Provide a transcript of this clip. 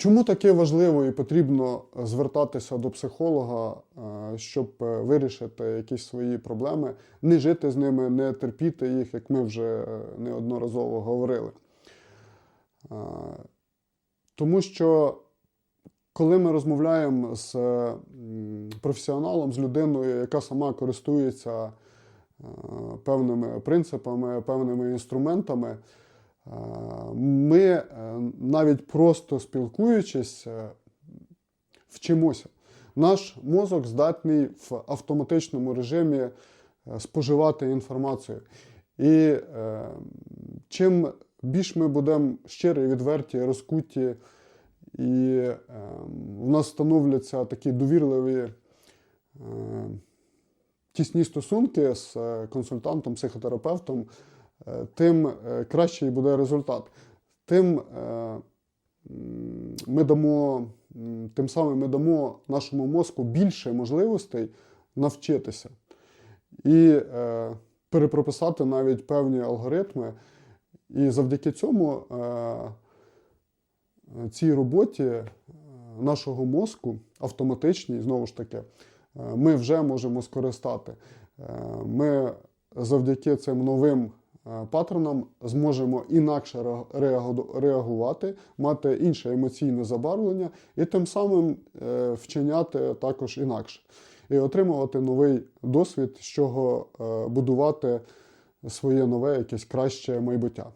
Чому таке важливо і потрібно звертатися до психолога, е, щоб е, вирішити якісь свої проблеми, не жити з ними, не терпіти їх, як ми вже е, неодноразово говорили? Е, Тому що коли ми розмовляємо з е, професіоналом, з людиною, яка сама користується е, певними принципами, певними інструментами, е, ми е, навіть просто спілкуючись, е, вчимося. Наш мозок здатний в автоматичному режимі е, споживати інформацію. І чим більш ми будемо щирі, відверті, розкуті, і в нас становляться такі довірливі тісні стосунки з консультантом, психотерапевтом, тим е, кращий буде результат. Тим е, ми дамо, тим самим ми дамо нашому мозку більше можливостей навчитися і е, перепрописати навіть певні алгоритми. І завдяки цьому е, цій роботі е, нашого мозку автоматичній, знову ж таки, е, ми вже можемо скористати. Е, Ми завдяки цим новим е, паттернам зможемо інакше реагувати, мати інше емоційне забарвлення і тим самим е, вчиняти також інакше. І отримувати новий досвід, з чого е, будувати своє нове, якесь краще майбуття.